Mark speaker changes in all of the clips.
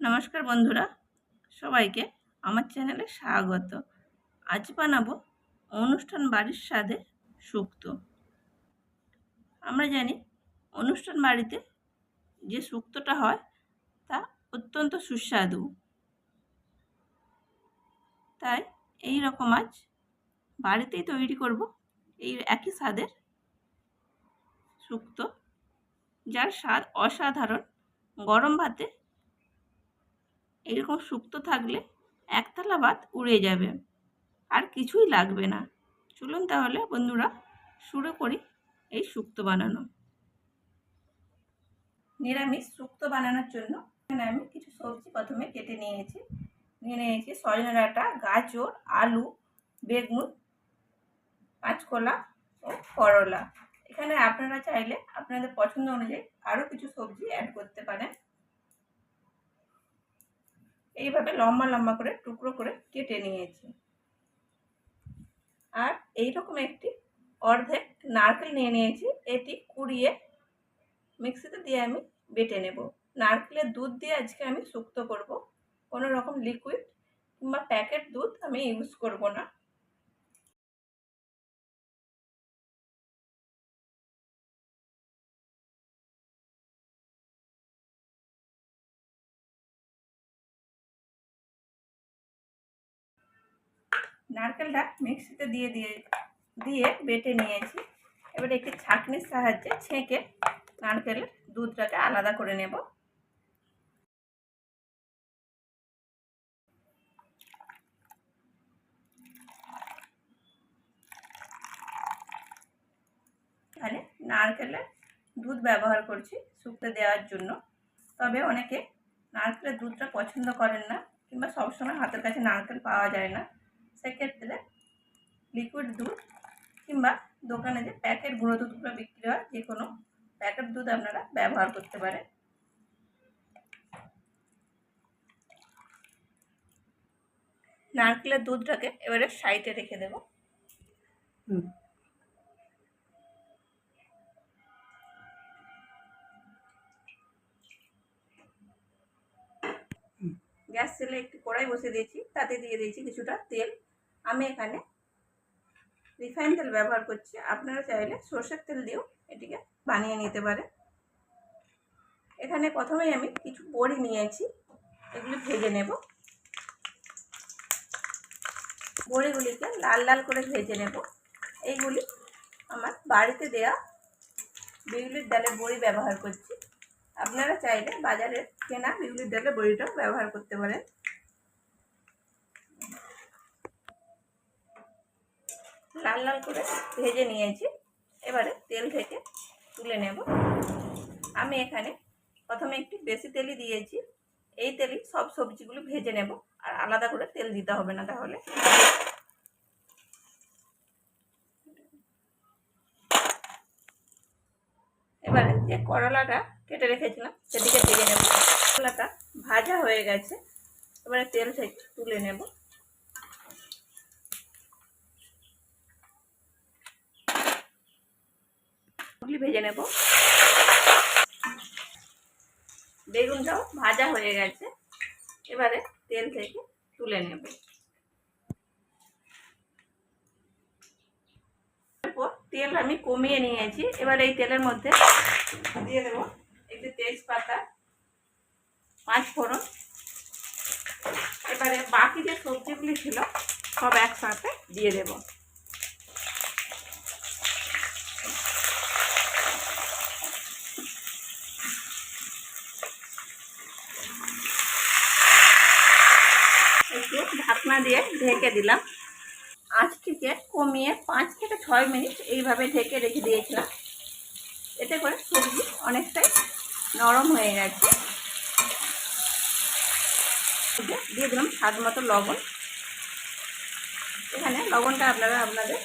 Speaker 1: নমস্কার বন্ধুরা, সবাইকে আমার চ্যানেলে স্বাগত। আজ বানাবো অনুষ্ঠান বাড়ির স্বাদে শুক্তো আমরা জানি অনুষ্ঠান বাড়িতে যে শুক্তোটা হয়, তা অত্যন্ত সুস্বাদু। তাই এই রকম আজ বাড়িতেই তৈরি করব এই একই স্বাদের শুক্তো যার স্বাদ অসাধারণ। গরম ভাতে এরকম শুক্তো থাকলে একতলা ভাত উড়ে যাবে। আর কিছুই লাগবে না। চলুন তাহলে বন্ধুরা, শুরু করি এই শুক্তো বানানো। নিরামিষ শুক্তো বানানোর জন্য এখানে আমি কিছু সবজি প্রথমে কেটে নিয়েছি। নিয়ে নিয়েছি সজনে ডাঁটা, গাজর, আলু, বেগুন কাঁচকলা ও করলা। এখানে আপনারা চাইলে আপনাদের পছন্দ অনুযায়ী আরও কিছু সবজি অ্যাড করতে পারেন। এইভাবে লম্বা লম্বা করে টুকরো করে কেটে নিয়েছি। আর এইরকম একটি অর্ধেক নারকেল নিয়ে নিয়েছি। এটি কুড়িয়ে মিক্সিতে দিয়ে আমি বেটে নেব। নারকেলের দুধ দিয়ে আজকে আমি শুক্ত করব। কোনো রকম লিকুইড কিংবা প্যাকেট দুধ আমি ইউজ করব না। নারকেলটা মিক্সিতে দিয়ে দিয়ে দিয়ে বেটে নিয়েছি। এবার একটি ছাঁকনির সাহায্যে ছেঁকে নারকেলের দুধটাকে আলাদা করে নেব। এখানে নারকেলের দুধ ব্যবহার করছি শুকতে দেওয়ার জন্য। তবে অনেকে নারকেলের দুধটা পছন্দ করেন না, কিংবা সবসময় হাতের কাছে নারকেল পাওয়া যায় না। সেক্ষেত্রে লিকুইড দুধ কিংবা দোকানে যে প্যাকেট গুঁড়ো দুধগুলো বিক্রি হয় যে কোনো প্যাকেট দুধ আপনারা ব্যবহার করতে পারেন। নারকেলের দুধটাকে এবারে সাইডে রেখে দেব। গ্যাস সেলে একটি কড়াই বসে দিয়েছি তাতে দিয়ে দিয়েছি কিছুটা তেল। আমি এখানে রিফাইন তেল ব্যবহার করছি। আপনারা চাইলে সর্ষের তেল দিয়েও এটিকে বানিয়ে নিতে পারে এখানে প্রথমেই আমি কিছু বড়ি নিয়েছি, এগুলি ভেজে নেব। বড়িগুলিকে লাল লাল করে ভেজে নেব। এইগুলি আমার বাড়িতে দেয়া বিউলির ডালের বড়ি ব্যবহার করছি। আপনারা চাইলে বাজারে কেনা বিউলির ডালের বড়িটাও ব্যবহার করতে পারেন। লাল লাল করে ভেজে নিয়েছি। এবারে তেল থেকে তুলে নেব। আমি এখানে প্রথমে একটু বেশি তেলই দিয়েছি। এই তেলই সব সবজিগুলো ভেজে নেব। আর আলাদা করে তেল দিতে হবে না তাহলে। এবারে যে করলাটা কেটে রেখেছিলাম, সেদিকে দিয়ে নেব। করলাটা ভাজা হয়ে গেছে। এবারে তেল থেকে তুলে নেব। ভেজে নেব। বেগুনটাও ভাজা হয়ে গেছে। এবারে তেল থেকে তুলে নেব। তেল আমি কমিয়ে নিয়েছি। এবার এই তেলের মধ্যে দিয়ে দেবো একটু তেজপাতা, পাঁচ ফোড়ন। এবারে বাকি যে সবজিগুলি ছিল, সব একসাথে দিয়ে দেবো একটু ঢাকনা দিয়ে ঢেকে দিলাম। আঁচটিকে কমিয়ে পাঁচ থেকে ছয় মিনিট এইভাবে ঢেকে রেখে দিয়েছিলাম। এতে করে সবজি অনেকটাই নরম হয়ে গেছে। দিয়ে দিলাম স্বাদ মতো লবণ। এখানে লবণটা আপনারা আপনাদের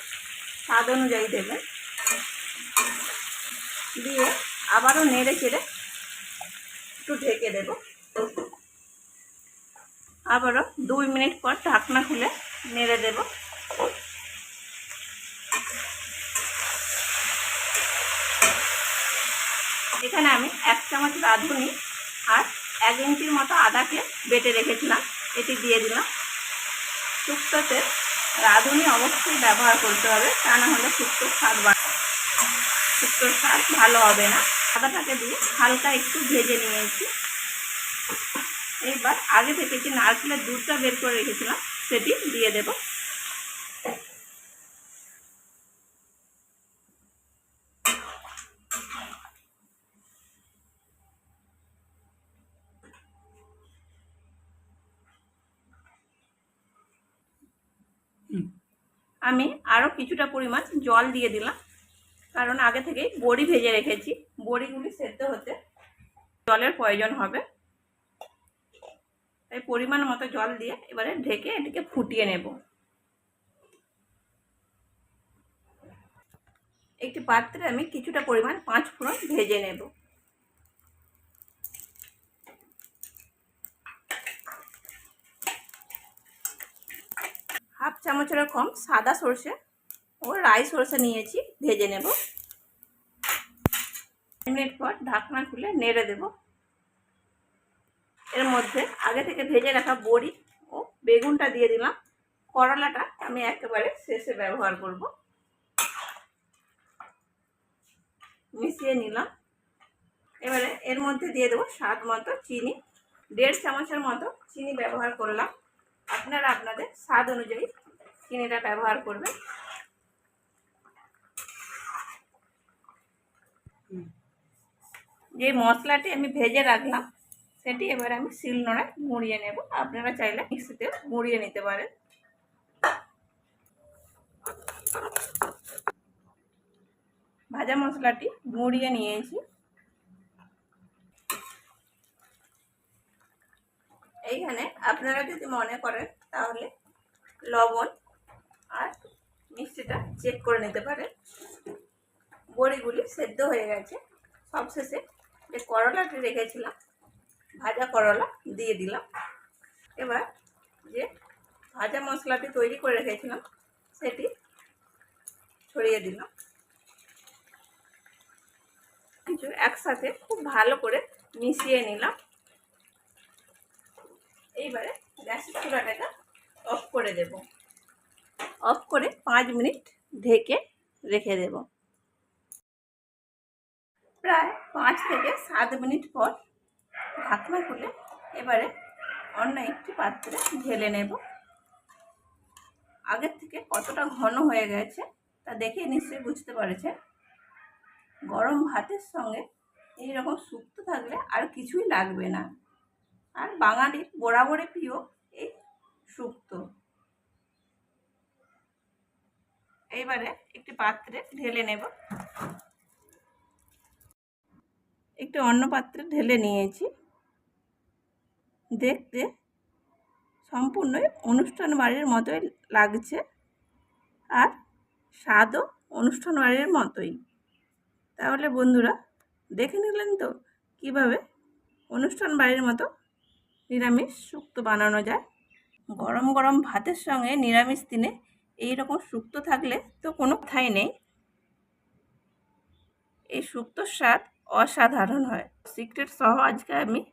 Speaker 1: স্বাদ অনুযায়ী দেবেন। দিয়ে আবারও নেড়ে চেড়ে একটু ঢেকে দেব। আবারও দুই মিনিট পর ঢাকনা খুলে নেড়ে দেব। এখানে আমি এক চামচ রাঁধুনি আর এক ইঞ্চির মতো আদাকে বেটে রেখেছিলাম, এটি দিয়ে দিলাম। শুক্তোতে রাঁধুনি অবশ্যই ব্যবহার করতে হবে, তা না হলে শুক্তোর স্বাদ বা শুক্তোর স্বাদ ভালো হবে না। আদাটাকে দিয়ে হালকা একটু ভেজে নিয়েছি। এইবার আগে থেকে যে নারকেলের দুধটা বের করে রেখেছিলাম সেটি দিয়ে দেব। আমি আরও কিছুটা পরিমাণ জল দিয়ে দিলাম কারণ আগে থেকেই বড়ি ভেজে রেখেছি। বড়িগুলি সেদ্ধ হতে জলের প্রয়োজন হবে। তাই পরিমাণ মতো জল দিয়ে এবারে ঢেকে এটিকে ফুটিয়ে নেব। একটি পাত্রে আমি কিছুটা পরিমাণ পাঁচ ফোড়ন ভেজে নেব। হাফ চামচের কম সাদা সর্ষে ও রাই সর্ষে নিয়েছি, ভেজে নেব। মিনিট পর ঢাকনা খুলে নেড়ে দেব। এর মধ্যে আগে থেকে ভেজে রাখা বড়ি ও বেগুনটা দিয়ে দিলাম। করলাটা আমি একেবারে শেষে ব্যবহার করব। মিশিয়ে নিলাম। এবারে এর মধ্যে দিয়ে দেবো স্বাদ মতো চিনি। দেড় চামচের মতো চিনি ব্যবহার করলাম। আপনারা আপনাদের স্বাদ অনুযায়ী চিনিটা ব্যবহার করবেন। যে মশলাটি আমি ভেজে রাখলাম সেটি এবার আমি শিল নোড়ায় মুড়িয়ে নেব। আপনারা চাইলে মিক্সিতে মুড়িয়ে নিতে পারেন। ভাজা মশলাটি মুড়িয়ে নিয়েছি। এইখানে আপনারা যদি মনে করেন তাহলে লবণ আর মিষ্টিটা চেক করে নিতে পারেন। বড়িগুলি সেদ্ধ হয়ে গেছে। সবশেষে যে করলাটি রেখেছিলাম ভাজা করলা দিয়ে দিলাম। এবার যে ভাজা মশলাটি তৈরি করে রেখেছিলাম, সেটি ছড়িয়ে দিলাম। কিছু একসাথে খুব ভালো করে মিশিয়ে নিলাম। এইবারে গ্যাসের চুলাটাকে অফ করে দেব। অফ করে পাঁচ মিনিট ঢেকে রেখে দেব। প্রায় পাঁচ থেকে সাত মিনিট পর ঢাকনা খুলে এবারে অন্য একটি পাত্রে ঢেলে নেব। আগের থেকে কতটা ঘন হয়ে গেছে তা দেখে নিশ্চয়ই বুঝতে পারছে গরম ভাতের সঙ্গে এই রকম শুক্তো থাকলে আর কিছুই লাগবে না। আর বাঙালির বরাবরে প্রিয় এই শুক্তো এইবারে একটি পাত্রে ঢেলে নেব। একটি অন্য পাত্রে ঢেলে নিয়েছি। দেখতে সম্পূর্ণই অনুষ্ঠান বাড়ির মতোই লাগছে আর স্বাদও অনুষ্ঠান বাড়ির মতোই। তাহলে বন্ধুরা, দেখে নিলেন তো কীভাবে অনুষ্ঠান বাড়ির মতো নিরামিষ শুক্তো বানানো যায়? গরম গরম ভাতের সঙ্গে নিরামিষ দিনে এই রকম থাকলে তো কোনো কথাই নেই। এই শুক্তোর স্বাদ অসাধারণ হয়। সিক্রেট সহ আজকে আমি